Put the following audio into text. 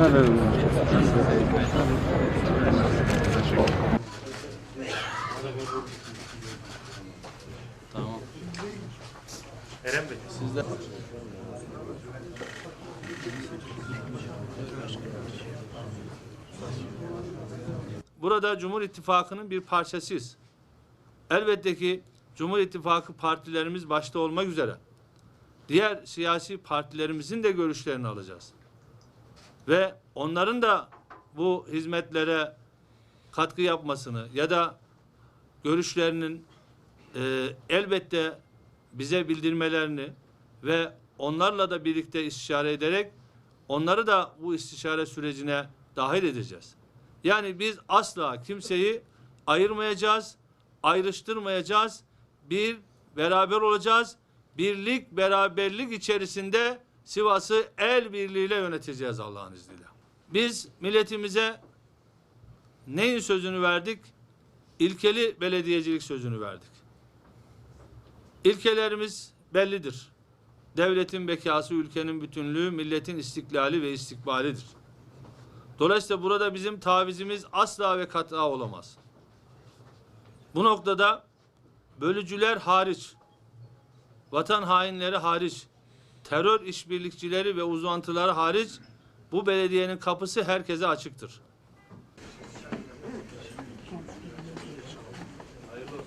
Eren Bey. Sizde Burada Cumhur İttifakı'nın bir parçasıyız. Elbette ki Cumhur İttifakı partilerimiz başta olmak üzere diğer siyasi partilerimizin de görüşlerini alacağız. Ve onların da bu hizmetlere katkı yapmasını ya da görüşlerinin e, elbette bize bildirmelerini ve onlarla da birlikte istişare ederek onları da bu istişare sürecine dahil edeceğiz. Yani biz asla kimseyi ayırmayacağız, ayrıştırmayacağız. Bir beraber olacağız. Birlik, beraberlik içerisinde Sivas'ı el birliğiyle yöneteceğiz Allah'ın izniyle. Biz milletimize neyin sözünü verdik? İlkeli belediyecilik sözünü verdik. İlkelerimiz bellidir. Devletin bekası, ülkenin bütünlüğü, milletin istiklali ve istikbalidir. Dolayısıyla burada bizim tavizimiz asla ve kat'a olamaz. Bu noktada bölücüler hariç, vatan hainleri hariç, terör işbirlikçileri ve uzantıları hariç bu belediyenin kapısı herkese açıktır. Hayırlı olsun.